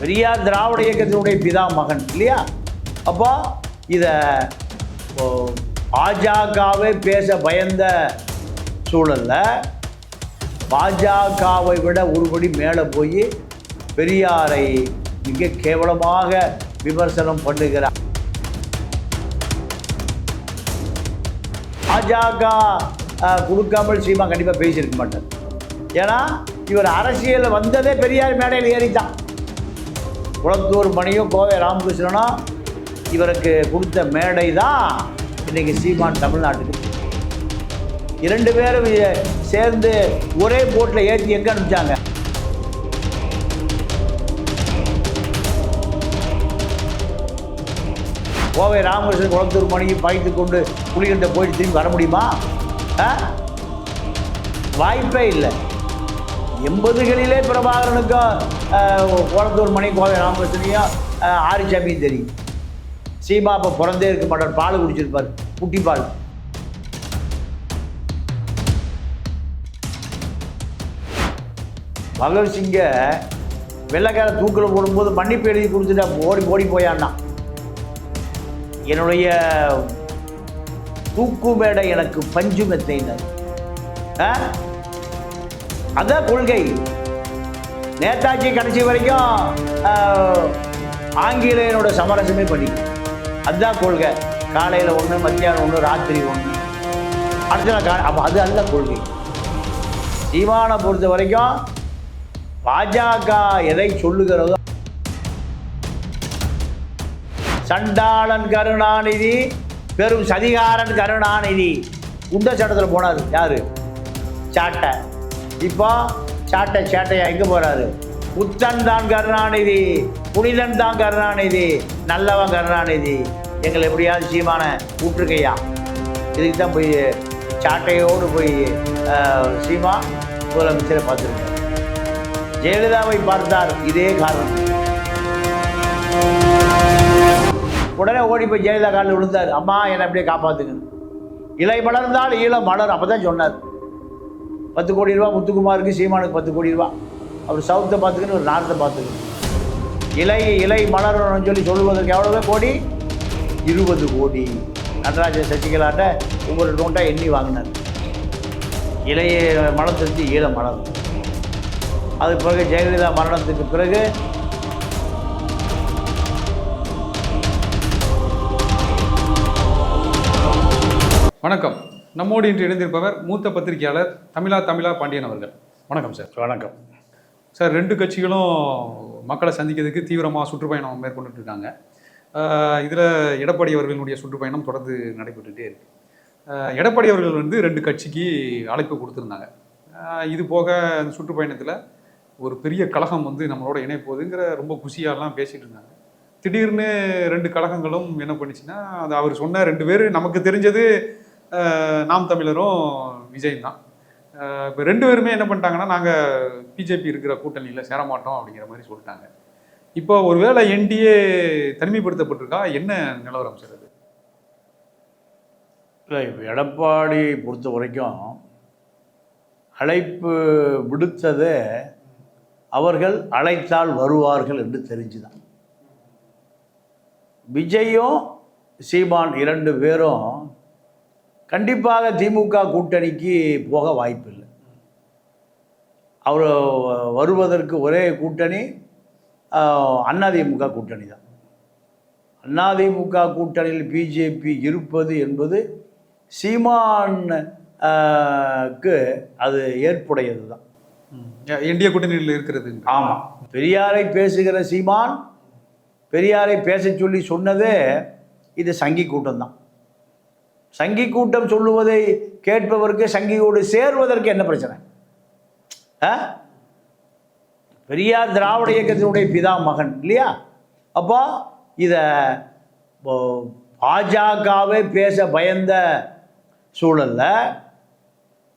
பெரியார் திராவிட இயக்கத்தினுடைய பிதா மகன் இல்லையா? அப்போ இதை பாஜகவே பேச பயந்த சூழல்ல பாஜகவை விட ஒருபடி மேலே போய் பெரியாரை மிக கேவலமாக விமர்சனம் பண்ணுகிறார். பாஜக கொடுக்காமல் சீமா கண்டிப்பாக பேசியிருக்க மாட்டார். ஏன்னா இவர் அரசியலில் வந்ததே பெரியார் மேடையில் ஏறித்தான் குளத்தூர் மணியும் கோவை ராமகிருஷ்ணனும் இவருக்கு கொடுத்த மேடை தான் இன்றைக்கி சீமான் தமிழ்நாட்டுக்கு. இரண்டு பேரும் சேர்ந்து ஒரே போட்டில் ஏற்றி எங்கே அனுப்பிச்சாங்க? கோவை ராமகிருஷ்ணன் குளத்தூர் மணியை பாய்த்து கொண்டு புலிகண்ட போயிட்டு திரும்பி வர முடியுமா? ஆ? வாய்ப்பே இல்லை. எண்பதுகளிலே பிரபாகரனுக்கும் ஆஹ், மணி கோவை ராமகிருஷ்ணனையும் ஆஹ், ஆரிச்சாமியும் தெரியும். சீமா அப்போ பிறந்தே இருக்க மாட்டார் பால் குடிச்சிருப்பார். குட்டி பால். பகத்சிங்கை வெள்ளைக்கார தூக்கில் போடும்போது மன்னிப்பு எழுதி கொடுத்துட்டா ஓடி ஓடி போயான்னா. என்னுடைய தூக்கு மேடை எனக்கு பஞ்சு மெத்தைனர் ஆ? அதான் கொள்கை நேதாஜி கடைசி வரைக்கும் ஆங்கிலேயனோட சமரசமே பண்ணி அதுதான் கொள்கை. காலையில் ஒன்று மத்தியானம் ஒன்று ராத்திரி ஒன்று அடுத்த நாள் கா அப்போ அது அல்ல கொள்கை. சீமானை பொறுத்த வரைக்கும் பாஜக எதை சொல்லுகிறதோ சண்டாளன் கருணாநிதி பெரும் சதிகாரன் கருணாநிதி. குண்ட சட்டத்தில் போனார். யாரு? சாட்டை. இப்போ சாட்டை சேட்டையா எங்கே போகிறாரு புத்தன் தான் கருணாநிதி புனிதன் தான் கருணாநிதி நல்லவன் கருணாநிதி. எங்களை எப்படியாவது சீமான விட்டுருக்கையா இதுக்கு தான் போய் சாட்டையோடு போய் சீமா முதலமைச்சரை பார்த்துருக்காரு ஜெயலலிதாவை பார்த்தார் இதே காரணம். உடனே ஓடி போய் ஜெயலலிதா காலில் விழுந்தார். அம்மா என்னை அப்படியே காப்பாத்துங்கன்னு இலை மலர்ந்தால் ஈழம் மலர் அப்போ தான் சொன்னார். பத்து கோடி ரூபா முத்துக்குமாருக்கு சீமானுக்கு பத்து கோடி ரூபா. அவர் சவுத்தை பார்த்துக்கணும் ஒரு நார்த்தை பார்த்துக்கணும். இலை இலை மலரணும்னு சொல்லி சொல்லுவதற்கு எவ்வளவு கோடி? இருபது கோடி. நடராஜன் சசிகலாட்ட ஒவ்வொரு நோட்டா எண்ணி வாங்கினார். இலையை மலர்த்துச்சு ஈழ மலர். அது பிறகு ஜெயலலிதா மரணத்துக்கு பிறகு வணக்கம். நம்மோடு இன்று இணைந்திருப்பவர் மூத்த பத்திரிகையாளர் தமிழா தமிழா பாண்டியன் அவர்கள். வணக்கம் சார். வணக்கம். சார் ரெண்டு கட்சிகளும் மக்களை சந்திக்கிறதுக்கு தீவிரமாக சுற்றுப்பயணம் மேற்கொண்டுட்டு இருக்காங்க இதில் எடப்பாடி அவர்களுடைய சுற்றுப்பயணம் தொடர்ந்து நடைபெற்றுட்டே இருக்கு. ஆஹ் எடப்பாடி அவர்கள் வந்து ரெண்டு கட்சிக்கு அழைப்பு கொடுத்துருந்தாங்க. இது போக அந்த சுற்றுப்பயணத்தில் ஒரு பெரிய கழகம் வந்து நம்மளோட இணைய போகுதுங்கிற ரொம்ப குஷியாலாம் பேசிட்டு இருந்தாங்க திடீர்னு ரெண்டு கழகங்களும் என்ன பண்ணுச்சுன்னா அது அவர் சொன்ன ரெண்டு பேர் நமக்கு தெரிஞ்சது நாம் தமிழரும் விஜயும் தான். இப்போ ரெண்டு பேருமே என்ன பண்ணிட்டாங்கன்னா நாங்கள் பிஜேபி இருக்கிற கூட்டணியில் சேரமாட்டோம் அப்படிங்கிற மாதிரி சொல்லிட்டாங்க. இப்போ ஒருவேளை என்டிஏ தனிமைப்படுத்தப்பட்டிருக்கா? என்ன நிலவரம் சார் அது? இல்லை இப்போ எடப்பாடி பொறுத்த வரைக்கும் அழைப்பு விடுத்ததே அவர்கள் அழைத்தால் வருவார்கள் என்று தெரிஞ்சுதான். விஜயும் சீமான் இரண்டு பேரும் கண்டிப்பாக திமுக கூட்டணிக்கு போக வாய்ப்பில்லை. அவர் வருவதற்கு ஒரே கூட்டணி அதிமுக கூட்டணி தான். அதிமுக கூட்டணியில் பிஜேபி இருப்பது என்பது சீமான் ஆஹ், க்கு அது ஏற்புடையது தான். என்டிஏ கூட்டணியில் இருக்கிறது ஆமாம் பெரியாரை பேசுகிற சீமான் பெரியாரை பேசச் சொல்லி சொன்னதே இது சங்கி கூட்டம் தான். சங்கி கூட்டம் சொல்லுவதை கேட்பவருக்கு சங்கியோடு சேர்வதற்கு என்ன பிரச்சனை? ஆ? பெரியார் திராவிட இயக்கத்தினுடைய பிதா மகன் இல்லையா? அப்போ இதை பாஜகவே பேச பயந்த சூழல்ல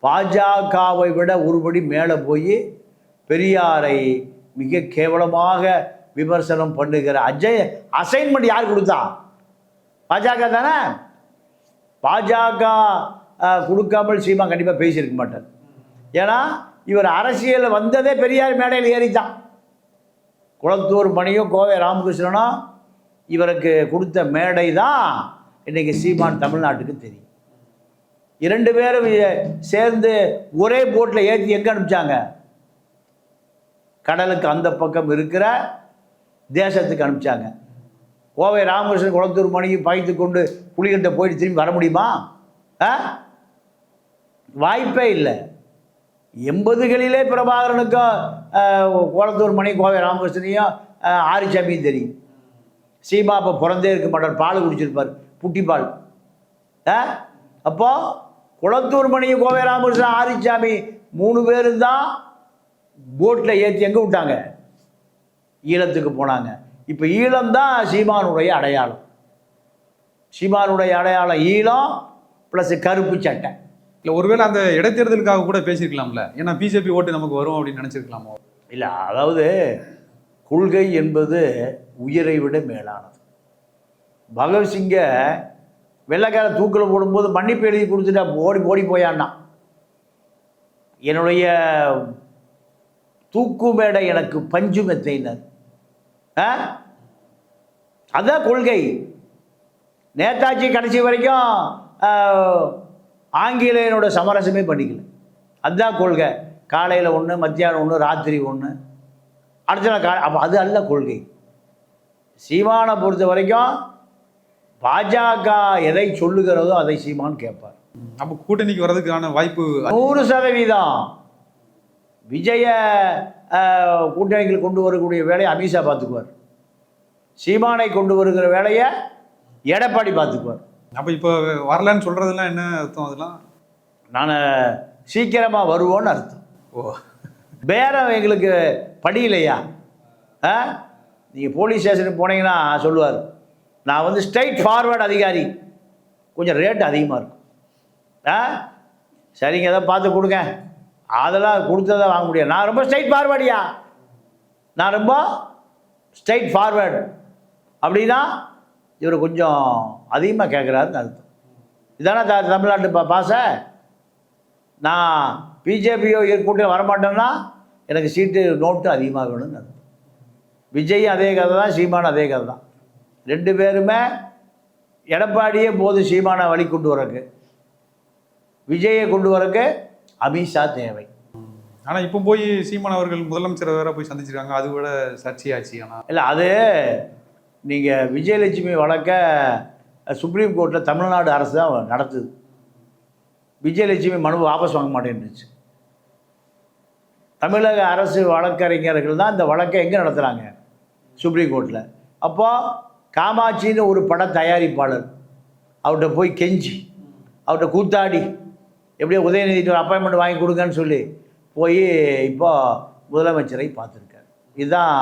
பாஜகவை விட ஒருபடி மேலே போய் பெரியாரை மிக கேவலமாக விமர்சனம் பண்ணுகிற அஜய் அசைன்மெண்ட் யார் கொடுத்தா? பாஜக தானே? பாஜக கொடுக்காமல் சீமா கண்டிப்பாக பேசியிருக்க மாட்டார். ஏன்னா இவர் அரசியலில் வந்ததே பெரியார் மேடையில் ஏறித்தான். குளத்தூர் மணியும் கோவை ராமகிருஷ்ணனும் இவருக்கு கொடுத்த மேடை தான் இன்னைக்கு சீமான் தமிழ்நாட்டுக்கு தெரியும். இரண்டு பேரும் சேர்ந்து ஒரே போட்டில் ஏற்றி எங்கே அனுப்பிச்சாங்க? கடலுக்கு அந்த பக்கம் இருக்கிற தேசத்துக்கு அனுப்பிச்சாங்க. கோவை ராமகிருஷ்ணன் குளத்தூர் மணியும் பாய்த்து கொண்டு புலிகிட்ட போயிட்டு திரும்பி வர முடியுமா? ஆ? வாய்ப்பே இல்லை. எண்பதுகளிலே பிரபாகரனுக்கும் கோலத்தூர் குளத்தூர் மணி கோவை ராமகிருஷ்ணனையும் ஆரிச்சாமியும் தெரியும். சீமா அப்போ பிறந்தே இருக்க மாட்டார். பால் குடிச்சிருப்பார். புட்டி பால். ஆ? அப்போ குளத்தூர் மணியும் கோவை ராமகிருஷ்ணன் ஆரிச்சாமி மூணு பேரும் தான் போட்டில் ஏற்றி எங்கே விட்டாங்க? ஈழத்துக்கு போனாங்க. இப்போ ஈழம் தான் சீமானுடைய அடையாளம். சீமானுடைய அடையாளம் ஈழம் ப்ளஸ் கருப்பு சட்டை. இல்லை ஒருவேளை அந்த இடைத்தேர்தலுக்காக கூட பேசியிருக்கலாம்ல. ஏன்னா பிஜேபி ஓட்டு நமக்கு வரும் அப்படின்னு நினைச்சிருக்கலாமோ? இல்லை அதாவது கொள்கை என்பது உயிரை விட மேலானது. பகத்சிங்கை வெள்ளைக்கார தூக்கில் போடும்போது மன்னிப்பு எழுதி கொடுத்துட்டா ஓடி ஓடி போயான்னா. என்னுடைய தூக்கு மேடை எனக்கு பஞ்சு மெத்தைனர் ஆ? அதான் கொள்கை. நேதாஜி கடைசி வரைக்கும் ஆங்கிலேயனோட சமரசமே பண்ணிக்கல. அதுதான் கொள்கை. காலையில் ஒன்று மத்தியானம் ஒன்று ராத்திரி ஒன்று அடுத்த நாள் கா அப்போ அது அல்ல கொள்கை. சீமானை பொறுத்த வரைக்கும் பாஜக எதை சொல்லுகிறதோ அதை சீமான் கேட்பார். அப்போ கூட்டணிக்கு வர்றதுக்கான வாய்ப்பு நூறு சதவீதம். விஜய கூட்டணிகள் கொண்டு வரக்கூடிய வேலையை அமித்ஷா பார்த்துக்குவார். சீமானை கொண்டு வருகிற வேலையை எடப்பாடி பார்த்துக்குவார். அப்போ இப்போ வரலன்னு சொல்றதெல்லாம் என்ன அர்த்தம் அதெல்லாம்? நான் சீக்கிரமாக வருவோன்னு அர்த்தம். ஓ. பேரம் எங்களுக்கு படியிலையா? ஆ? நீங்கள் போலீஸ் ஸ்டேஷனுக்கு போனீங்கன்னா சொல்லுவார். நான் வந்து ஸ்ட்ரைட் ஃபார்வர்ட் அதிகாரி. கொஞ்சம் ரேட் அதிகமாக இருக்கும். ஆ? சரிங்க ஏதோ பார்த்து கொடுங்க. அதெல்லாம் கொடுத்ததை வாங்க முடியாது. நான் ரொம்ப ஸ்ட்ரைட் ஃபார்வர்டியா நான் ரொம்ப ஸ்ட்ரைட் ஃபார்வேர்டு அப்படின்னா இவர் கொஞ்சம் அதிகமாக கேட்குறாருன்னு அர்த்தம். இதானே த தமிழ்நாட்டு பா பாச? நான் பிஜேபியோ கூட்டம் வரமாட்டேன்னா எனக்கு சீட்டு நோட்டு அதிகமாக வேணும்னு அர்த்தம். விஜய் அதே கதை தான் சீமான் அதே கதை தான். ரெண்டு பேருமே எடப்பாடியே போது சீமானை வழி கொண்டு வரக்கு. விஜயை கொண்டு வரக்கு அமித்ஷா தேவை. ஆனா இப்போ போய் சீமான் அவர்கள் முதலமைச்சரை வேற போய் சந்திச்சிருக்காங்க. அது விட சர்ச்சையாச்சு. ஆனா இல்லை அது நீங்கள் விஜயலட்சுமி வழக்க சுப்ரீம் கோர்ட்டில் தமிழ்நாடு அரசு தான் நடத்துது. விஜயலட்சுமி மனு வாபஸ் வாங்க மாட்டேன்னுச்சு. தமிழக அரசு வழக்கறிஞர்கள் தான் இந்த வழக்கை எங்கே நடத்துகிறாங்க சுப்ரீம் கோர்ட்டில் அப்போ காமாட்சின்னு ஒரு பட தயாரிப்பாளர் அவர்கிட்ட போய் கெஞ்சி அவர்கிட்ட கூத்தாடி எப்படியோ உதயநிதிட்டு ஒரு அப்பாயின்மெண்ட் வாங்கி கொடுங்கன்னு சொல்லி போய் இப்போ முதலமைச்சரை பார்த்துருக்காரு. இதுதான்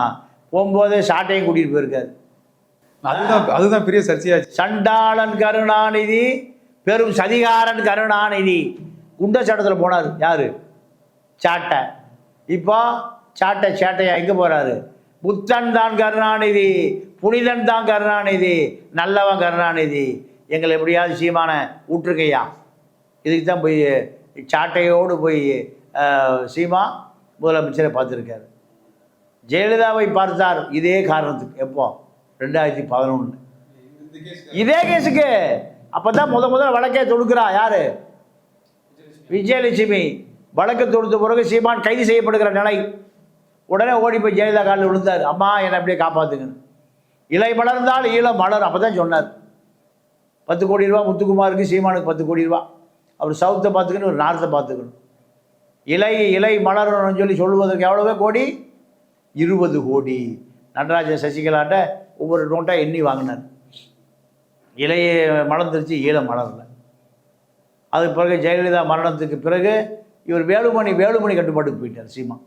போகும்போதே சாட்டையும் கூட்டிகிட்டு போயிருக்காரு. அதுதான் அதுதான் பெரிய சர்ச்சையாச்சு. சண்டாளன் கருணாநிதி பெரும் சதிகாரன் கருணாநிதி. குண்ட சட்டத்தில் போனார் யார்? சாட்டை. இப்போ சாட்டை சேட்டையா எங்கே போகிறாரு புத்தன் தான் கருணாநிதி புனிதன் தான் கருணாநிதி நல்லவன் கருணாநிதி. எங்களை எப்படியாவது சீமான விட்டுருக்கையா இதுக்கு தான் போய் சாட்டையோடு போய் சீமா முதலமைச்சரை பார்த்துருக்காரு. ஜெயலலிதாவை பார்த்தார். இதே காரணத்துக்கு. எப்போ? ரெண்டாயிரத்தி பதினொன்று இதே கேஸுக்கு. அப்போ தான் முத முதல்ல வழக்கே தொடுக்கிறா. யார்? விஜயலட்சுமி. வழக்கு தொடுத்த பிறகு சீமான் கைது செய்யப்படுகிற நிலை. உடனே ஓடி போய் ஜெயலலிதா காலில் விழுந்தார். அம்மா என்னை அப்படியே காப்பாற்றுங்கன்னு இலை மலர்ந்தால் ஈழம் மலர். அப்போ தான் சொன்னார். பத்து கோடி ரூபா முத்துக்குமாருக்கு சீமானுக்கு பத்து கோடி ரூபா. அவர் சவுத்தை பார்த்துக்கணும் ஒரு நார்த்தை பார்த்துக்கணும். இலை இலை மலரணும்னு சொல்லி சொல்லுவதற்கு எவ்வளவோ கோடி? இருபது கோடி. நடராஜன் சசிகலாட்ட ஒவ்வொரு நோட்டாக எண்ணி வாங்கினார். இலையை மலர்ந்துருச்சு ஈழம் மலரல. அதுக்கு பிறகு ஜெயலலிதா மரணத்துக்கு பிறகு இவர் வேலுமணி வேலுமணி கட்டுப்பாட்டுக்கு போயிட்டார் சீமா.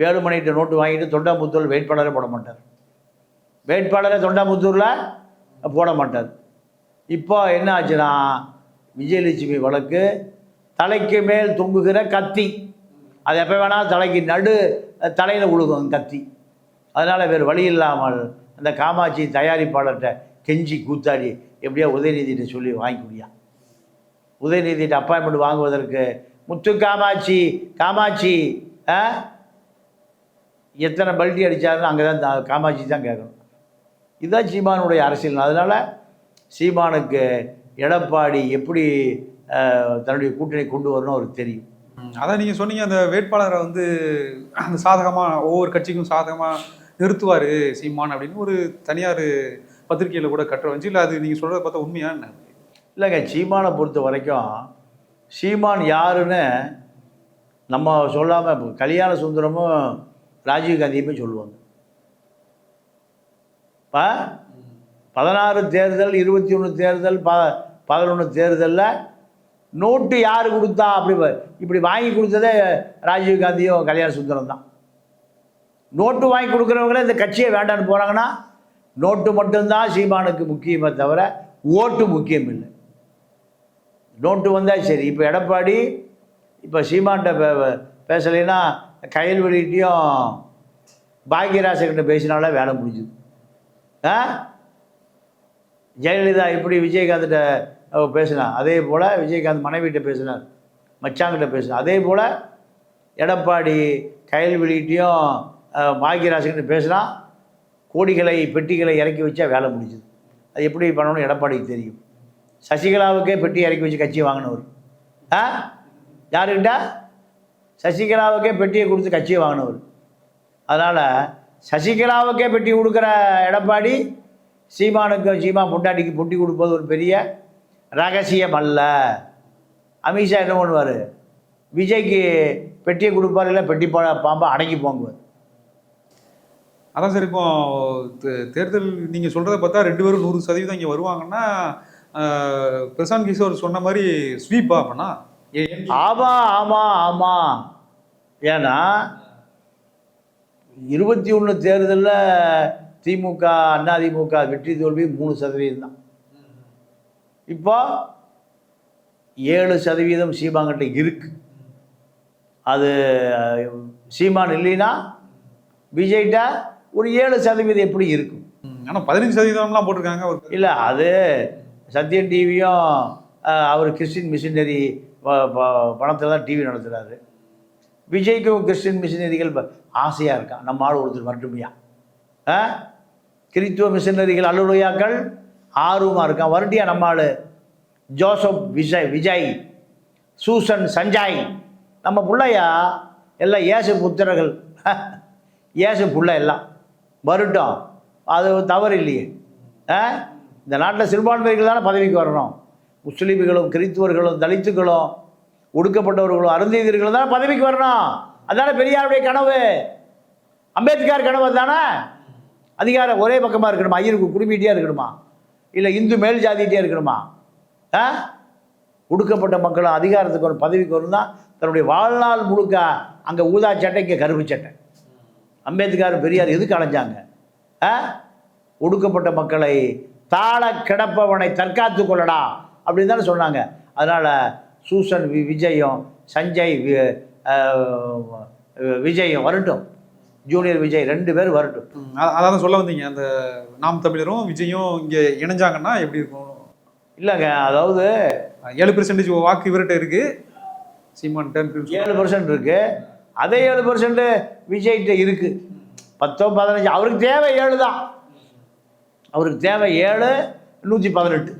வேலுமணிகிட்ட நோட்டு வாங்கிட்டு தொண்டாமுத்தூர் வேட்பாளரே போட மாட்டார். வேட்பாளரே தொண்டாமுத்தூரில் போட மாட்டார். இப்போ என்ன ஆச்சுன்னா விஜயலட்சுமி வழக்கு தலைக்கு மேல் தொங்குகிற கத்தி. அது எப்போ வேணால் தலைக்கு நடு தலையில் விழுகும் கத்தி. அதனால் வேறு வழி இல்லாமல் அந்த காமாட்சி தயாரிப்பாளர்கிட்ட கெஞ்சி கூத்தாடி எப்படியோ உதயநிதிகிட்ட சொல்லி வாங்கிக்கொடியா. குடியா உதயநிதிட்ட அப்பாயின்மெண்ட் வாங்குவதற்கு முத்து காமாட்சி காமாட்சி ஆ எத்தனை பல்டி அடித்தாருன்னு அங்கே தான் காமாட்சி தான் கேட்கணும். இதுதான் சீமானுடைய அரசியல். அதனால் சீமானுக்கு எடப்பாடி எப்படி தன்னுடைய கூட்டணி கொண்டு வரணும் அவருக்கு தெரியும். அதான் நீங்க சொன்னீங்க அந்த வேட்பாளரை வந்து அந்த சாதகமா ஒவ்வொரு கட்சிக்கும் சாதகமா நிறுத்துவாரு சீமான் அப்படின்னு ஒரு தனியார் பத்திரிகையில கூட கட்டுற வந்துச்சு இல்ல அது நீங்க சொல்றத பார்த்தா உண்மையா என்ன? இல்லைங்க சீமானை பொறுத்த வரைக்கும் சீமான் யாருன்னு நம்ம சொல்லாமல் கல்யாண சுந்தரமும் ராஜீவ்காந்தியுமே சொல்லுவாங்க. இப்போ பதினாறு தேர்தல் இருபத்தி ஒன்று தேர்தல் ப பதினொன்று தேர்தலில் நோட்டு யார் கொடுத்தா அப்படி இப்படி வாங்கி கொடுத்ததே ராஜீவ்காந்தியும் கல்யாண சுந்தரம் தான். நோட்டு வாங்கி கொடுக்குறவங்களே இந்த கட்சியை வேண்டான்னு போகிறாங்கன்னா நோட்டு மட்டும்தான் சீமானுக்கு முக்கியமே தவிர ஓட்டு முக்கியம் இல்லை. நோட்டு வந்தால் சரி. இப்போ எடப்பாடி இப்போ சீமான்கிட்ட பே- பேசலைன்னா கையல்வெளிட்டையும் பாக்யராசகிட்ட பேசினாலே வேலை முடிஞ்சுது. ஆ? ஜெயலலிதா எப்படி விஜயகாந்த்கிட்ட அவ பேசினா. அதே போல் விஜயகாந்த் மனைவிகிட்ட பேசினார். மச்சாங்கிட்ட பேசினார். அதே போல் எடப்பாடி கையல்வெளிட்டையும் பாக்யராஜகிட்ட பேசினா கோடிகளை பெட்டிகளை இறக்கி வச்சா வேலை முடிஞ்சுது. அது எப்படி பண்ணணும்னு எடப்பாடிக்கு தெரியும். சசிகலாவுக்கே பெட்டி இறக்கி வச்சு கட்சியை வாங்கினவர். ஆ? யாருக்கிட்ட? சசிகலாவுக்கே பெட்டியை கொடுத்து கட்சியை வாங்கினவர். அதனால் சசிகலாவுக்கே பெட்டி கொடுக்குற எடப்பாடி சீமானுக்கு சீமா பொண்டாட்டிக்கு பொட்டி கொடுப்பது ஒரு பெரிய ரகசியம் அல்ல அமித்ஷா என்ன பண்ணுவார்? விஜய்க்கு பெட்டியை கொடுப்பார் இல்லை பெட்டி பா பாம்பை அடங்கி போங்குவார். அதான் சார் இப்போ தேர்தல் நீங்க சொல்றத பார்த்தா ரெண்டு பேரும் நூறு சதவீதம் இங்க வருவாங்கன்னா பிரசாந்த் கிஷோர் சொன்ன மாதிரி ஸ்வீப்பா அப்படின்னா ஏ- ஆமாம் ஆமாம் ஆமாம் ஏன்னா இருபத்தி ஒன்று தேர்தலில் திமுக அதிமுக வெற்றி தோல்வி மூணு சதவீதம் தான். இப்போ ஏழு சதவீதம் சீமாங்கிட்ட இருக்கு. அது சீமான் இல்லைன்னா விஜய்கிட்ட ஒரு ஏழு சதவீதம் எப்படி இருக்கும்? ம், ஆனா பதினஞ்சு சதவீதம்லாம் போட்டிருக்காங்க ஒரு இல்லை அது சத்யன் டிவியும் அவர் கிறிஸ்டின் மிஷினரி பணத்தில் தான் டிவி நடத்துகிறாரு விஜய்க்கும் கிறிஸ்டின் மிஷினரிகள் ஆசையாக இருக்கான் நம்ம ஆள் ஒருத்தர் வரட்டுமையா? ஆ கிறித்துவ மிஷினரிகள் அல்லுடையாக்கள் ஆர்வமாக இருக்கான். வருண்டியா நம்மால் ஜோசப் விஜய் விஜய் சூசன் சஞ்சாய். நம்ம பிள்ளையா? எல்லாம் ஏசு புத்திரர்கள். ஏசு பிள்ளை எல்லாம். வரட்டும். அது தவறு இல்லையே. ஆ? இந்த நாட்டில் சிறுபான்மைகள் தானே பதவிக்கு வரணும். முஸ்லீம்களும் கிறித்துவர்களும் தலித்துகளும் ஒடுக்கப்பட்டவர்களும் அருந்தீதர்களும் தானே பதவிக்கு வரணும். அதானே பெரியாருடைய கனவு. அம்பேத்கர் கனவு தானே அதிகாரம் ஒரே பக்கமாக இருக்கணுமா? ஐயருக்கு குடும்பிகிட்டே இருக்கணுமா? இல்லை இந்து மேல் ஜாதிகிட்டே இருக்கணுமா? ஆ? ஒடுக்கப்பட்ட மக்களும் அதிகாரத்துக்கு ஒரு பதவிக்கு வரும் தான் தன்னுடைய வாழ்நாள் முழுக்க அங்கே ஊதா சட்டை இங்கே கருப்பு சட்டை. அம்பேத்கர் பெரியார் எதுக்கு அலைஞ்சாங்க? ஆ? ஒடுக்கப்பட்ட மக்களை தாழ கிடப்பவனை தற்காத்து கொள்ளடா அப்படின்னு தானே சொன்னாங்க. அதனால் சூசன் வி விஜயும் சஞ்சய் வி- விஜயும் வரட்டும். ஜூனியர் விஜய் ரெண்டு பேரும் வரட்டும். அதான் சொல்ல வந்தீங்க. அந்த நாம் தமிழரும் விஜயும் இங்க இணைஞ்சாங்கன்னா எப்படி இருக்கும்? இல்லைங்க அதாவது ஏழு பெர்சன்டேஜ் வாக்கு இவர்கிட்ட இருக்கு. சீமான் ஏழு பர்சன்ட் இருக்கு. அதே ஏழு பர்சன்ட் விஜய்கிட்ட இருக்கு. பத்தோ பதினஞ்சு அவருக்கு தேவை ஏழு தான். அவருக்கு தேவை ஏழு நூற்றி பதினெட்டு.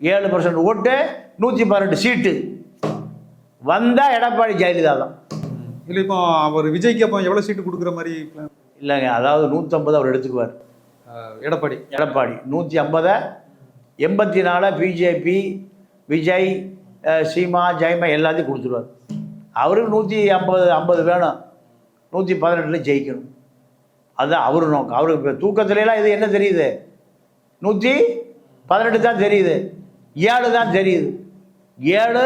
ஏழு பர்சன்ட் ஓட்டு நூற்றி பதினெட்டு சீட்டு. வந்தால் எடப்பாடி ஜெயலலிதா தான். இல்ல இப்போ அவர் விஜய்க்கு அப்போ எவ்வளவு சீட்டு கொடுக்குற மாதிரி? இல்லைங்க அதாவது நூற்றம்பது அவர் எடுத்துக்குவார். எடப்பாடி. எடப்பாடி. நூற்றி ஐம்பதை எண்பத்தி நாலு பிஜேபி விஜய் சீமா ஜெயமா எல்லாத்தையும் கொடுத்துருவார். அவருக்கு நூற்றி ஐம்பது ஐம்பது வேணும். நூற்றி பதினெட்டில் ஜெயிக்கணும். அதுதான் அவர் நோக்கம். அவருக்கு இப்போ தூக்கத்துலலாம் இது என்ன தெரியுது? நூற்றி பதினெட்டு தான் தெரியுது. ஏழு தான் தெரியுது. ஏழு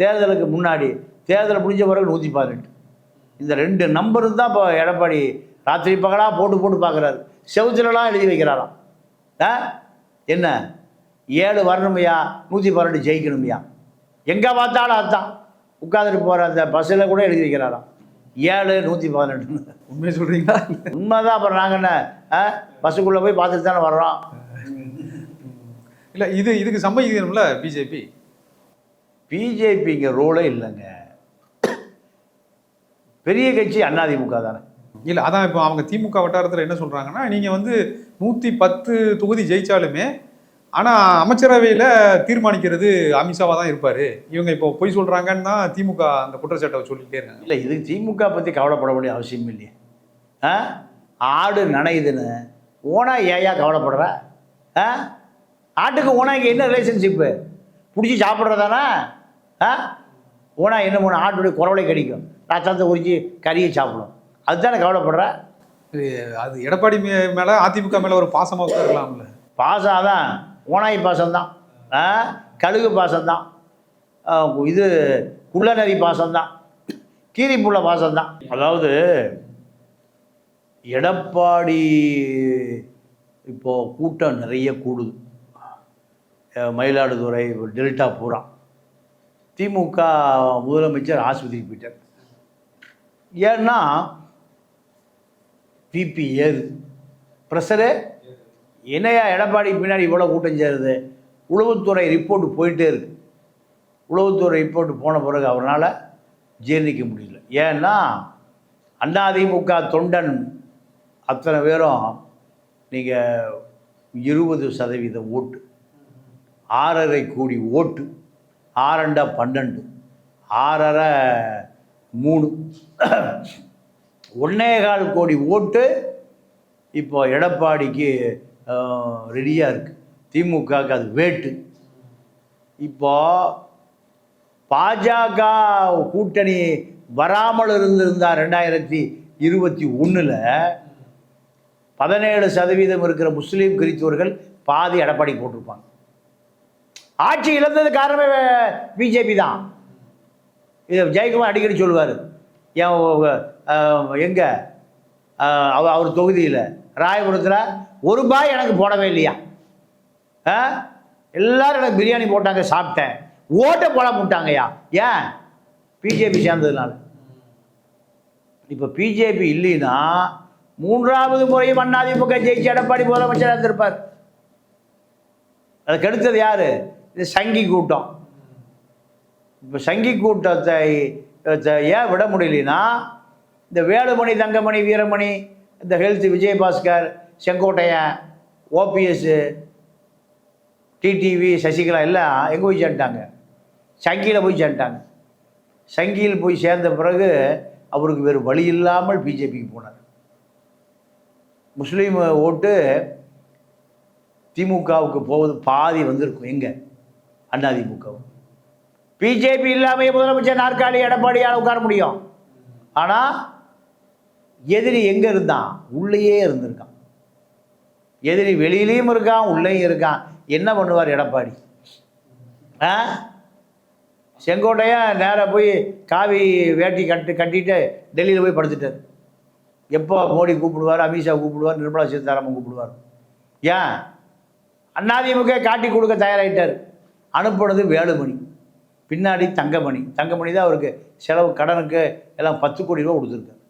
தேர்தலுக்கு முன்னாடி. தேர்தல் முடிஞ்ச பிறகு நூற்றி பதினெட்டு இந்த ரெண்டு நம்பரும் தான் இப்போ எடப்பாடி ராத்திரி பகலாக போட்டு போட்டு பார்க்குறாரு செவுத்துலலாம் எழுதி வைக்கிறாராம். ஆ? என்ன? ஏழு வரணுமையா? நூற்றி பன்னெண்டு ஜெயிக்கணுமையா? எங்கே பார்த்தாலும் அதுதான் உட்காந்துட்டு போகிற அந்த பஸ்ஸில் கூட எழுதி வைக்கிறாராம். ஏழு நூற்றி பதினெட்டு உண்மையை சொல்றீங்களா? உண்மைதான் அப்புறம் நாங்கள் என்ன? ஆ? பஸ்ஸுக்குள்ளே போய் பார்த்துட்டு தானே வர்றோம். இல்ல இது இதுக்கு சம்மதிக்கணும்ல பிஜேபி பிஜேபிங்க ரோலே இல்லைங்க. பெரிய கட்சி அதிமுக தானே. இல்லை அதான் இப்போ அவங்க திமுக வட்டாரத்தில் என்ன சொல்கிறாங்கன்னா நீங்கள் வந்து நூற்றி பத்து தொகுதி ஜெயிச்சாலுமே ஆனால் அமைச்சரவையில் தீர்மானிக்கிறது அமித்ஷாவாக தான் இருப்பார். இவங்க இப்போ பொய் சொல்கிறாங்கன்னு தான் திமுக அந்த குற்றச்சாட்டை சொல்லிக்கிட்டே இருக்காங்க. இல்லை இது திமுக பற்றி கவலைப்பட வேண்டிய அவசியம் இல்லையே. ஆ? ஆடு நனையுதுன்னு ஓனா ஏயா கவலைப்படுற? ஆ? ஆட்டுக்கு ஓனாய்க்கு என்ன ரிலேஷன்ஷிப்பு பிடிச்சி சாப்பிட்றதானே? ஆ? ஓனா என்ன மூணு ஆட்டுடைய குறவலை கடிக்கும். ரத்தத்தை உரிச்சு கறியை சாப்பிடும் அதுதானே கவலைப்படுற அது எடப்பாடி மேலே அதிமுக மேலே ஒரு பாசமாக கூட இருக்கலாம்ல பாசம் தான் ஓனாய் பாசம்தான். கழுகு பாசம்தான். இது குள்ளநரி பாசம்தான். கீரிப்புள்ள பாசம்தான். அதாவது எடப்பாடி இப்போ கூட்டம் நிறைய கூடுது. மயிலாடுதுறை டெல்டா பூரா. திமுக முதலமைச்சர் ஆஸ்பத்திரிக்கு போயிட்டார். ஏன்னா பிபி ஏறுது ப்ரெஷரு என்னையா எடப்பாடி பின்னாடி இவ்வளோ கூட்டம் சேருது? உளவுத்துறை ரிப்போர்ட் போயிட்டே இருக்கு. உளவுத்துறை ரிப்போர்ட் போன பிறகு அவரால் ஜீர்ணிக்க முடியல. ஏன்னா அதிமுக தொண்டன் அத்தனை பேரும் நீங்கள் இருபது சதவீத ஓட்டு. ஆறரை கோடி ஓட்டு. ஆறண்டா பன்னெண்டு. ஆறரை மூணு. ஒன்னேகால் கோடி ஓட்டு இப்போ எடப்பாடிக்கு ரெடியாக இருக்குது திமுகவுக்கு அது வேட்டு. இப்போ பாஜக கூட்டணி வராமல் இருந்திருந்தா ரெண்டாயிரத்தி இருபத்தி ஒன்றில் பதினேழு சதவீதம் இருக்கிற முஸ்லீம் கிறித்தவர்கள் பாதி எடப்பாடி போட்டிருப்பாங்க. ஆட்சி இழந்தது காரணமே பிஜேபி தான். இதை ஜெயக்குமார் அடிக்கடி சொல்லுவார். ஏன் எங்கே? அவர் அவர் தொகுதியில். ராயபுரத்தில் ஒரு பாய் எனக்கு போடவே இல்லையா? ஆ எல்லாரும் எனக்கு பிரியாணி போட்டாங்க சாப்பிட்டேன். ஓட்டை போட முட்டாங்கய்யா. ஏன்? பிஜேபி சேர்ந்ததுனால. இப்போ பிஜேபி இல்லைன்னா மூன்றாவது முறையும் அதிமுக ஜெயிச்சு எடப்பாடி முதலமைச்சராக இருந்திருப்பார். அதுக்கு அடுத்தது யாரு? இது சங்கி கூட்டம். இப்போ சங்கி கூட்டத்தை ஏன் விட முடியலனா இந்த வேலுமணி தங்கமணி வீரமணி இந்த health Vijayabaskar Sengottaiyan OPS TTV Sasikala எல்லாம் எங்கே போய் சேர்ந்துட்டாங்க? சங்கியில் போய் சேர்ந்துட்டாங்க. சங்கியில் போய் சேர்ந்த பிறகு அவருக்கு வேறு வழி இல்லாமல் பிஜேபிக்கு போனார். முஸ்லீம் ஓட்டு திமுகவுக்கு போவது பாதி வந்திருக்கும். எங்கே? அதிமுக பிஜேபி இல்லாமல் முதலமைச்சர் நாற்காலி எடப்பாடியால் உட்கார முடியும். ஆனால் எதிரி எங்கே இருந்தான்? உள்ளேயே இருந்திருக்கான். எதிரி வெளியிலையும் இருக்கான் உள்ளேயும் இருக்கான். என்ன பண்ணுவார் எடப்பாடி? ஆ? செங்கோட்டையன் நேராக போய் காவி வேட்டி கட்டு கட்டிட்டு டெல்லியில் போய் படுத்துட்டார். எப்போ மோடி கூப்பிடுவார் அமித்ஷா கூப்பிடுவார் நிர்மலா சீதாராமன் கூப்பிடுவார்? ஏன்? அண்ணாதிமுக காட்டி கொடுக்க தயாராகிட்டார் அனுப்புனது வேலுமணி. பின்னாடி தங்கமணி. தங்கமணி தான் அவருக்கு செலவு கடனுக்கு எல்லாம் பத்து கோடி ரூபா கொடுத்துருக்காரு.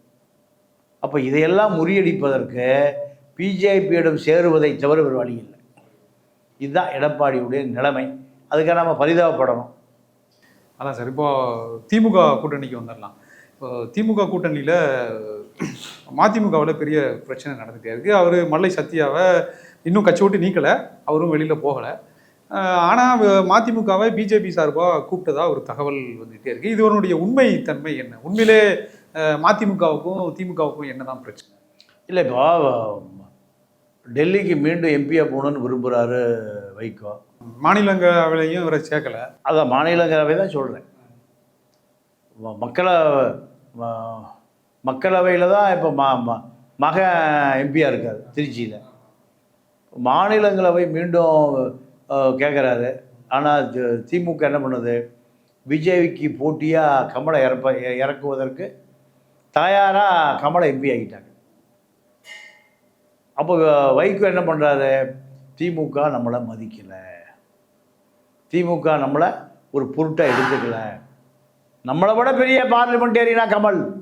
அப்போ இதையெல்லாம் முறியடிப்பதற்கு பிஜேபியிடம் சேருவதை தவிர ஒரு வழி இல்லை. இதுதான் எடப்பாடியுடைய நிலைமை. அதுக்காக நம்ம பரிதாபப்படணும். அதான் சார் இப்போது திமுக கூட்டணிக்கு வந்துடலாம். இப்போ திமுக கூட்டணியில் மதிமுகவில் பெரிய பிரச்சனை நடந்துகிட்டே இருக்குது அவர் மல்லை சத்யாவை இன்னும் கட்சி விட்டு நீக்கலை. அவரும் வெளியில் போகலை. ஆனால் மதிமுகவை பிஜேபி சார்பாக கூப்பிட்டதா ஒரு தகவல் வந்துகிட்டே இருக்கு. இது அவருடைய உண்மை தன்மை என்ன? உண்மையிலே மதிமுகவுக்கும் திமுகவுக்கும் என்னதான் பிரச்சனை? இல்லை இப்போ டெல்லிக்கு மீண்டும் எம்பியாக போகணுன்னு விரும்புகிறாரு வைகோ. மாநிலங்களவையிலையும் இவரை சேர்க்கல. அதான் மாநிலங்களவை தான் சொல்கிறேன் மக்கள ம- மக்களவையில் தான் இப்போ ம ம- மக எம்பியாக இருக்கார் திருச்சியில். மாநிலங்களவை மீண்டும் கேட்குறாரு ஆனால் திமுக என்ன பண்ணுது? விஜய்க்கு போட்டியாக கமலை இறப்ப இறக்குவதற்கு தயாராக கமலை எம்பி ஆகிட்டாங்க. அப்போ வைகோ என்ன பண்ணுறாரு திமுக நம்மளை மதிக்கலை. திமுக நம்மளை ஒரு பொருட்டாக எடுத்துக்கல. நம்மளை விட பெரிய பார்லிமெண்டேரியனா கமல்?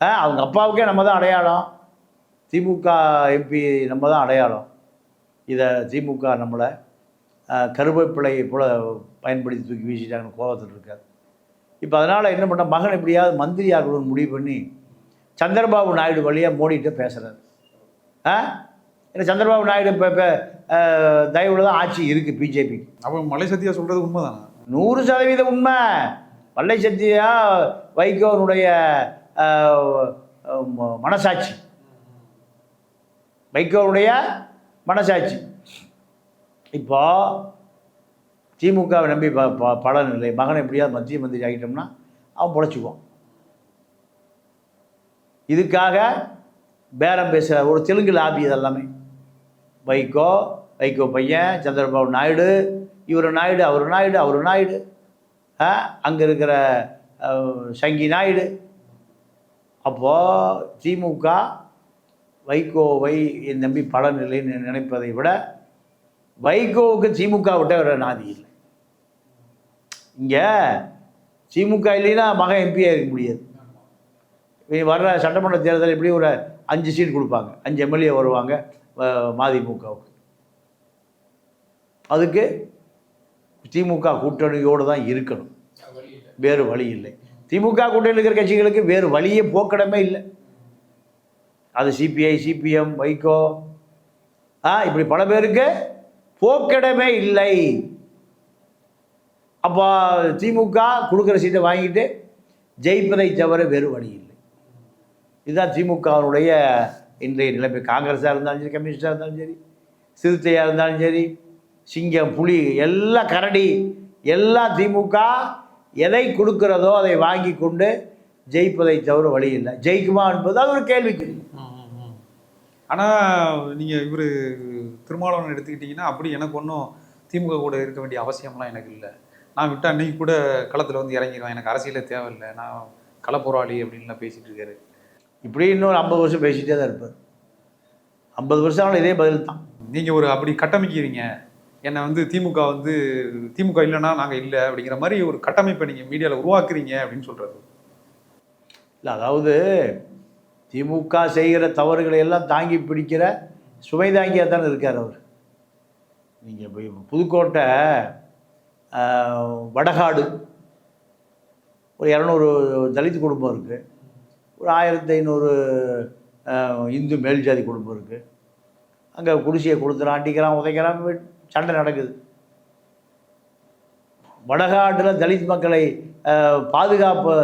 ஆ, அவங்க அப்பாவுக்கே நம்ம தான் அடையாளம். திமுக எம்பி நம்ம தான் அடையாளம். இதை திமுக நம்மளை கருவேப்பிலையை போல பயன்படுத்தி தூக்கி வீசிட்டாங்கன்னு கோபத்தில் இருக்கார். இப்போ அதனால் என்ன பண்ண மகன் எப்படியாவது மந்திரி ஆகணும்னு முடிவு பண்ணி சந்திரபாபு நாயுடு வழியாக மோடிகிட்ட பேசுகிறாரு ஆ? ஏன்னா சந்திரபாபு நாயுடு இப்போ இப்போ தயவுல தான் ஆட்சி இருக்குது பிஜேபி. அப்போ மலை சத்தியா சொல்றது உண்மைதானா? நூறு சதவீதம் உண்மை. வல்லை சத்தியா வைகோனுடைய மனசாட்சி. வைகோனுடைய மனசாட்சி. இப்போ திமுகவை நம்பி ப ப- பலன் இல்லை. மகன் எப்படியாவது மத்திய மந்திரி ஆகிட்டோம்னா அவன் பொழைச்சிக்குவான். இதுக்காக பேரம் பேசுகிற ஒரு தெலுங்கு லாபி இதெல்லாமே. வைகோ வைகோ பையன் சந்திரபாபு நாயுடு இவர் நாயுடு அவர் நாயுடு அவர் நாயுடு. அங்கே இருக்கிற சங்கி நாயுடு. அப்போது திமுக வைகோவை நம்பி பலன் இல்லைன்னு நினைப்பதை விட வைகோவுக்கு திமுக விட்ட வேற நாதி இல்லை. இங்கே திமுக இல்லைன்னா மகன் எம்பியாக இருக்க முடியாது. வர்ற சட்டமன்ற தேர்தல் எப்படி ஒரு அஞ்சு சீட் கொடுப்பாங்க? அஞ்சு எம்எல்ஏ வருவாங்க மதிமுகவுக்கு. அதுக்கு திமுக கூட்டணியோடு தான் இருக்கணும். வேறு வழி இல்லை. திமுக கூட்டணியில் இருக்கிற கட்சிகளுக்கு வேறு வழியே போக்கிடமே இல்லை. அது சிபிஐ சிபிஎம் வைகோ ஆ இப்படி பல பேருக்கு போக்கிடமே இல்லை. அப்போ திமுக கொடுக்குற சீட்டை வாங்கிட்டு ஜெயிப்பதை தவிர வேறு வழி இல்லை. இதுதான் திமுகவினுடைய இன்றைய நிலைமை. காங்கிரஸாக இருந்தாலும் சரி கம்யூனிஸ்டாக இருந்தாலும் சரி சிறுத்தையாக இருந்தாலும் சரி சிங்கம் புலி எல்லாம் கரடி எல்லாம் திமுக எதை கொடுக்கிறதோ அதை வாங்கி கொண்டு ஜெயிப்பதை தவிர வழி இல்லை. ஜெயிக்குமா என்பது அது ஒரு கேள்விக்குறி. ஆனால் நீங்கள் இவர் திருமாவளவன் எடுத்துக்கிட்டிங்கன்னா அப்படி எனக்கு ஒன்றும் திமுக கூட இருக்க வேண்டிய அவசியம்லாம் எனக்கு இல்லை. நான் விட்டா அன்னைக்கு கூட களத்தில் வந்து இறங்கிடுவேன் எனக்கு அரசியலே தேவையில்லை. நான் கள போராளி அப்படின்லாம் பேசிட்டு இருக்காரு. இப்படி இன்னொரு ஐம்பது வருஷம் பேசிகிட்டே தான் இருப்பார். ஐம்பது வருஷம் ஆனாலும் இதே பதில் தான். நீங்கள் ஒரு அப்படி கட்டமைக்கிறீங்க. என்னை வந்து திமுக வந்து திமுக இல்லைன்னா நாங்கள் இல்லை அப்படிங்கிற மாதிரி ஒரு கட்டமைப்பை நீங்கள் மீடியாவில் உருவாக்குறீங்க அப்படின்னு சொல்கிறது இல்லை அதாவது திமுக செய்கிற தவறுகளை எல்லாம் தாங்கி பிடிக்கிற சுமை தாங்கியாக தானே இருக்கார் அவர். நீங்கள் போய் புதுக்கோட்டை வடகாடு ஒரு இரநூறு தலித் குடும்பம் இருக்குது ஒரு ஆயிரத்தி ஐநூறு இந்து மேல்ஜாதி குடும்பம் இருக்குது அங்கே குடிசையை கொடுத்துறான் அண்டிக்கிறான் உதைக்கிறான் சண்டை நடக்குது. வடகாட்டில் தலித் மக்களை பாதுகாப்பு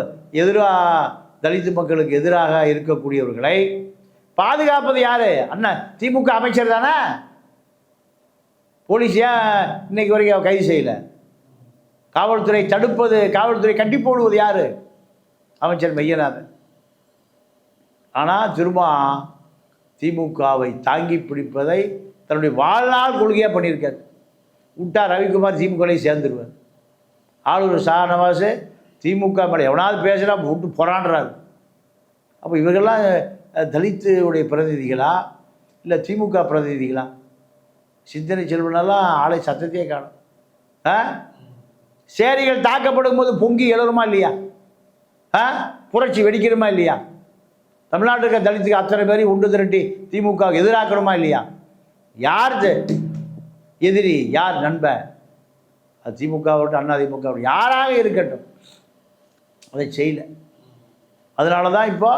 எதிராக தலித் மக்களுக்கு எதிராக இருக்கக்கூடியவர்களை பாதுகாப்பது யாரு? அண்ணன் திமுக அமைச்சர் தானே? போலீஸ் ஏன் இன்னைக்கு வரைக்கும் கைது செய்யலை? காவல்துறை தடுப்பது காவல்துறை கட்டி போடுவது யாரு? அமைச்சர் மையநாதன் ஆனால் திரும்ப திமுகவை தாங்கி பிடிப்பதை தன்னுடைய வாழ்நாள் கொள்கையாக பண்ணியிருக்காரு. விட்டா ரவிக்குமார் திமுகலையும் சேர்ந்துருவார். ஆளுநர் ஷானவாஸ் திமுக மேலே எவனாவது பேசுகிறா விட்டு போராடுறாரு அப்போ இவர்கள்லாம் தலித்துடைய பிரதிநிதிகளா? இல்லை திமுக பிரதிநிதிகளா? சிந்தனை செல்வனெல்லாம் ஆளை சத்தத்தையே காணும். ஆ? சேரிகள் தாக்கப்படும் போது பொங்கி எழுறுமா இல்லையா? ஆ? புரட்சி வெடிக்கிறோமா இல்லையா? தமிழ்நாட்டில் இருக்க தலித்துக்கு அத்தனை பேரையும் உண்டு திரட்டி திமுக எதிராக்கணுமா இல்லையா? யார் எதிரி யார் நண்பன் அது திமுகவோட அண்ணா திமுக யாராக இருக்கட்டும். அதை செய்யல. அதனால தான் இப்போ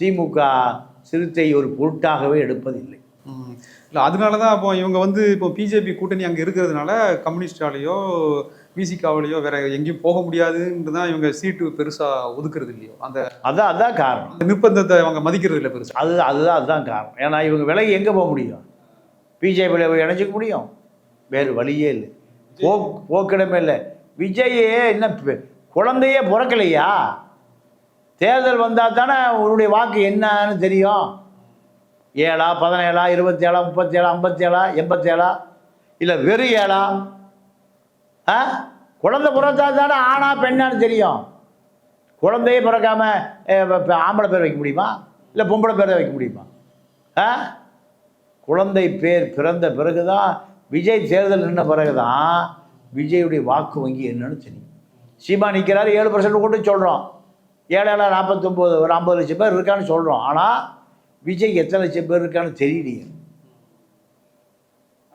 திமுக சிறுத்தை ஒரு பொருட்டாகவே எடுப்பதில்லை. இல்லை அதனால தான் அப்போ இவங்க வந்து இப்போ பிஜேபி கூட்டணி அங்கே இருக்கிறதுனால கம்யூனிஸ்டாலேயோ விசிகாவிலையோ வேற எங்கேயும் போக முடியாதுன்னு தான் இவங்க சீட்டு பெருசாக ஒதுக்குறது இல்லையோ? அந்த அதான் அதான் காரணம். அந்த நிர்பந்தத்தை அவங்க மதிக்கிறது இல்லை பெருசா? அது அதுதான் அதுதான் காரணம். ஏன்னா இவங்க விலகி எங்கே போக முடியும்? பிஜேபியில் போய் இணைச்சிக்க முடியும்? வேறு வழியே இல்லை. போ போக்கிடமே இல்லை. விஜயே என்ன குழந்தையே பிறக்கலையா? தேர்தல் வந்தால் தானே உன்னுடைய வாக்கு என்னன்னு தெரியும். ஏழா பதினேழா இருபத்தேழா முப்பத்தேழா ஐம்பத்தேழா எண்பத்தேழா? இல்லை வெறும் ஏழா? ஆ? குழந்தை பிறந்தா தானே ஆணா பெண்ணான்னு தெரியும். குழந்தையே பிறக்காம ஆம்பளை பேர் வைக்க முடியுமா? இல்லை பொம்பளை பேர் வைக்க முடியுமா? ஆ? குழந்தை பேர் பிறந்த பிறகுதான் விஜய் தேர்தல் நின்ன பிறகுதான் விஜயுடைய வாக்கு வங்கி என்னன்னு தெரியும். சீமா நிற்கிறாரு ஏழு பர்சன்ட் கொண்டு சொல்கிறோம் ஏழாயிரம் நாற்பத்தொம்போது ஒரு ஐம்பது லட்சம் பேர் இருக்கான்னு சொல்கிறோம் ஆனால் விஜய் எத்தனை லட்சம் பேர் இருக்கான்னு தெரியலையே.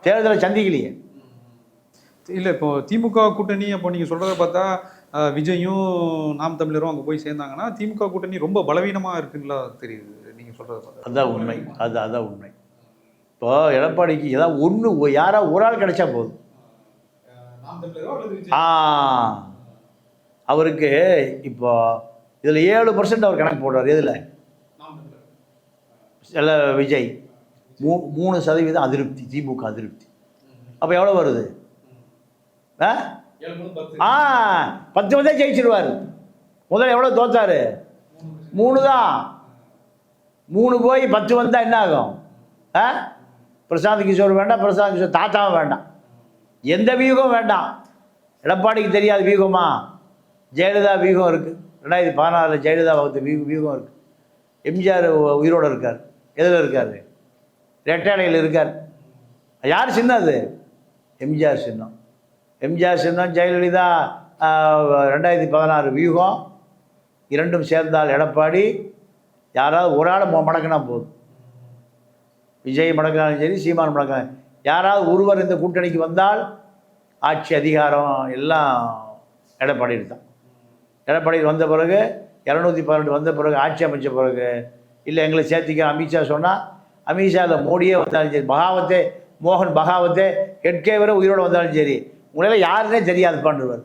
தேர்தலை சந்திக்கலையே. இல்லை இப்போ திமுக கூட்டணி அப்போ நீங்கள் சொல்கிறத பார்த்தா விஜயும் நாம் தமிழரும் அங்கே போய் சேர்ந்தாங்கன்னா திமுக கூட்டணி ரொம்ப பலவீனமாக இருக்குங்களா தெரியுது நீங்கள் சொல்கிறத பார்த்தா. அதுதான் உண்மை. அது அதான் உண்மை. இப்போ எடப்பாடிக்கு ஏதாவது ஒன்று யாரா ஒரு ஆள் கிடைச்சா போதும். ஆ. அவருக்கு இப்போ இதில் ஏழு பர்சன்ட் அவர் கணக்கு போடுறார். எதில்? சில விஜய். மூ மூணு சதவீதம் அதிருப்தி. திமுக அதிருப்தி. அப்போ எவ்வளோ வருது? ஆ? பத்து ஆ பத்து ஜெயிச்சிருவார். முதல்ல எவ்வளோ தோத்தாரு? மூணு தான். மூணு போய் பத்து வந்தால் என்ன ஆகும்? ஆ? பிரசாந்த் கிஷோர் வேண்டாம் பிரசாந்த் கிஷோர் தாத்தாவும் வேண்டாம். எந்த வியூகம் வேண்டாம். எடப்பாடிக்கு தெரியாத வியூகமா? ஜெயலலிதா வியூகம் இருக்குது ரெண்டாயிரத்தி பதினாறில் ஜெயலலிதா வகுத்த வியூ வியூகம் இருக்குது எம்ஜிஆர் உயிரோடு இருக்கார். எதில் இருக்கார்? ரெட்டாடையில் இருக்கார். யார் சின்னம் அது? எம்ஜிஆர் சின்னம். எம்ஜிஆர் சின்னம் ஜெயலலிதா ரெண்டாயிரத்தி பதினாறு வியூகம் இரண்டும் சேர்ந்தால் எடப்பாடி யாராவது ஒரு ஆள் மடக்கினா போதும். விஜய் மடக்கினாலும் சரி சீமான் மடக்கினாலும் யாராவது ஒருவர் இந்த கூட்டணிக்கு வந்தால் ஆட்சி அதிகாரம் எல்லாம் எடப்பாடி தான் எடப்பாடியில் வந்த பிறகு இரநூத்தி பன்னெண்டு வந்த பிறகு ஆட்சி அமைச்ச பிறகு இல்லை எங்களை சேர்த்திக்க அமித்ஷா சொன்னால் அமித்ஷா மோடியே வந்தாலும் சரி பகாவத்தே மோகன் பகாவத்தே ஹெட்கே வரை உயிரோடு வந்தாலும் சரி உங்களால் யாருன்னே தெரியாது பண்ணுவார்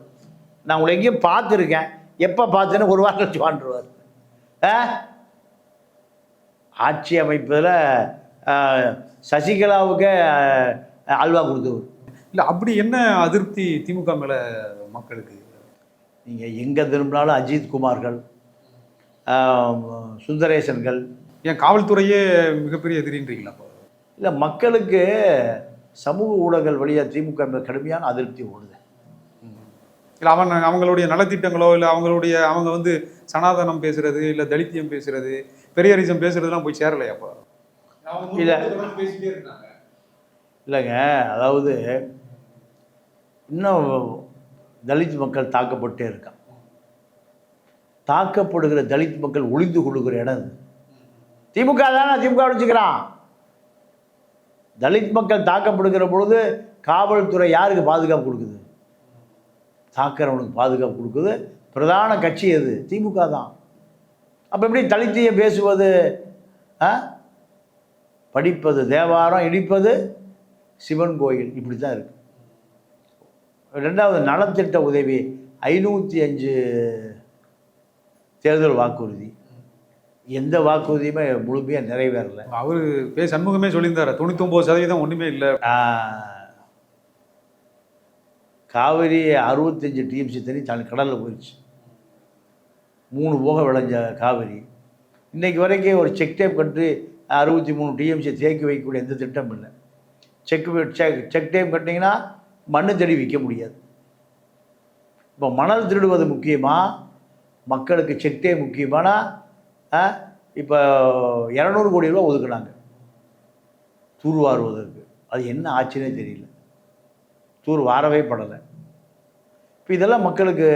நான் உங்களை எங்கேயும் பார்த்துருக்கேன். எப்போ பார்த்தேன்னு ஒரு வாரம் கழிச்சு பண்ணுவார் ஆட்சி அமைப்பதில் சசிகலாவுக்கு அல்வா கொடுத்தவர். இல்லை அப்படி என்ன அதிருப்தி திமுக மேலே மக்களுக்கு? நீங்கள் எங்கே திரும்பினாலும் அஜித் குமார்கள் சுந்தரேசன்கள். ஏன் காவல்துறையே மிகப்பெரிய எதிரின்றீங்களா இல்லை மக்களுக்கு சமூக ஊடகங்கள் வழியாக திமுக கடுமையான அதிருப்தி ஓடுது. இல்லை அவன் அவங்களுடைய நலத்திட்டங்களோ இல்லை அவங்களுடைய அவங்க வந்து சனாதனம் பேசுறது இல்லை தலித்தியம் பேசுறது பெரியாரிசம் பேசுறதுலாம் போய் சேரலையா அப்போ? இல்ல. பேசிட்டே இருக்காங்க இல்லைங்க அதாவது இன்னும் தலித் மக்கள் தாக்கப்பட்டே இருக்கான். தாக்கப்படுகிற தலித் மக்கள் ஒளிந்து கொள்ளுகிற இடம் இது திமுக தானே திமுக வச்சுக்கிறான் தலித் மக்கள் தாக்கப்படுகிற பொழுது காவல்துறை யாருக்கு பாதுகாப்பு கொடுக்குது? தாக்கிறவனுக்கு பாதுகாப்பு கொடுக்குது. பிரதான கட்சி எது? திமுக தான். அப்போ எப்படி தலித்தையும் பேசுவது? ஆ? படிப்பது தேவாரம் இடிப்பது சிவன் கோயில் இப்படி தான் இருக்கு. ரெண்டாவது நலத்திட்ட உதவி ஐநூற்றி அஞ்சு தேர்தல் வாக்குறுதி. எந்த வாக்குறுதியுமே முழுமையாக நிறைவேறல. அவரு பே சண்முகமே சொல்லியிருந்தாரு தொண்ணூத்தொம்பது சதவீதம் ஒண்ணுமே இல்லை. காவிரி அறுபத்தஞ்சு டிஎம்சி தண்ணி தன் கடலில் போயிடுச்சு மூணு போக விளைஞ்ச காவிரி. இன்னைக்கு வரைக்கும் ஒரு செக் டேப் கட்டு அறுபத்தி மூணு டிஎம்சி தேக்கி வைக்கக்கூடிய எந்த திட்டமும் இல்லை. செக் செக் செக் டேப் கட்டிங்கன்னா மண்ணு செடி விற்க முடியாது. இப்போ மணல் திருடுவது முக்கியமா? மக்களுக்கு செட்டே முக்கியமானா இப்போ இரநூறு கோடி ரூபா ஒதுக்குனாங்க. தூர்வாருவதற்கு அது என்ன ஆச்சுன்னே தெரியல. தூர் வாரவே படலை. இப்போ இதெல்லாம் மக்களுக்கு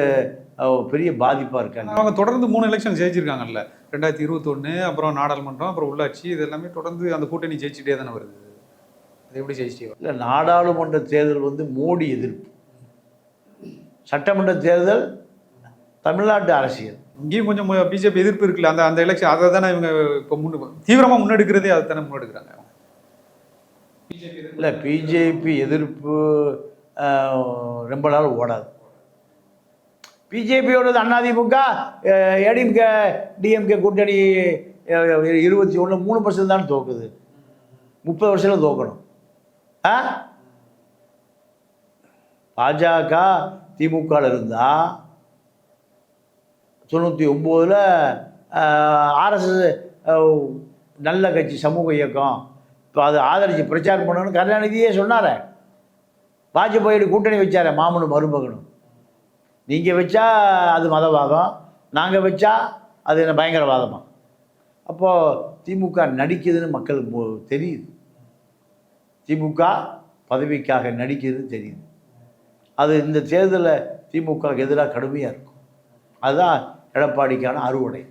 பெரிய பாதிப்பாக இருக்காங்க அவங்க தொடர்ந்து மூணு எலெக்ஷன் ஜெயிச்சிருக்காங்கல்ல. ரெண்டாயிரத்தி இருபத்தொன்னு அப்புறம் நாடாளுமன்றம் அப்புறம் உள்ளாட்சி இது எல்லாமே தொடர்ந்து அந்த கூட்டணி ஜெயிச்சுட்டே தானே வருது. எப்படி வருது? இல்லை நாடாளுமன்ற தேர்தல் வந்து மோடி எதிர்ப்பு. சட்டமன்ற தேர்தல் தமிழ்நாட்டு அரசியல். இங்கேயும் கொஞ்சம் பிஜேபி எதிர்ப்பு இருக்குல்ல அந்த அந்த எலெக்ஷன் அதை தானே இவங்க இப்போ முன்னு தீவிரமா முன்னெடுக்கிறதே அதை தானே முன்னெடுக்கிறாங்க. இல்லை பிஜேபி எதிர்ப்பு ரொம்ப நாள் ஓடாது. பிஜேபியோடது அதிமுக ஏடிஎம்கே டிஎம்கே கூட்டணி இருபத்தி ஒன்று மூணு பர்சன்ட் தான் தோக்குது. முப்பது வருஷத்தில் தோக்கணும். ஆ? பாஜக திமுகவில் இருந்தால் தொண்ணூற்றி ஒம்போதில் ஆர்எஸ்எஸ் நல்ல கட்சி சமூக இயக்கம். இப்போ அதை ஆதரித்து பிரச்சாரம் பண்ணணும்னு கருணாநிதியே சொன்னார. வாஜ்பாயோட கூட்டணி வச்சாரே மாமனும் மருமகனும் நீங்கள் வச்சா அது மதவாதம் நாங்கள் வச்சா அது என்ன பயங்கரவாதமாக அப்போது திமுக நடிக்குதுன்னு மக்களுக்கு தெரியுது. திமுக பதவிக்காக நடிக்குதுன்னு தெரியுது அது இந்த தேர்தலில் திமுகவுக்கு எதிராக கடுமையாக இருக்கும். அதுதான் எடப்பாடிக்கான அறுவடை.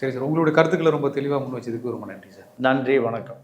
சரி சார் உங்களுடைய கருத்துக்களை ரொம்ப தெளிவாக முன் வச்சதுக்கு ரொம்ப நன்றி சார். நன்றி வணக்கம்.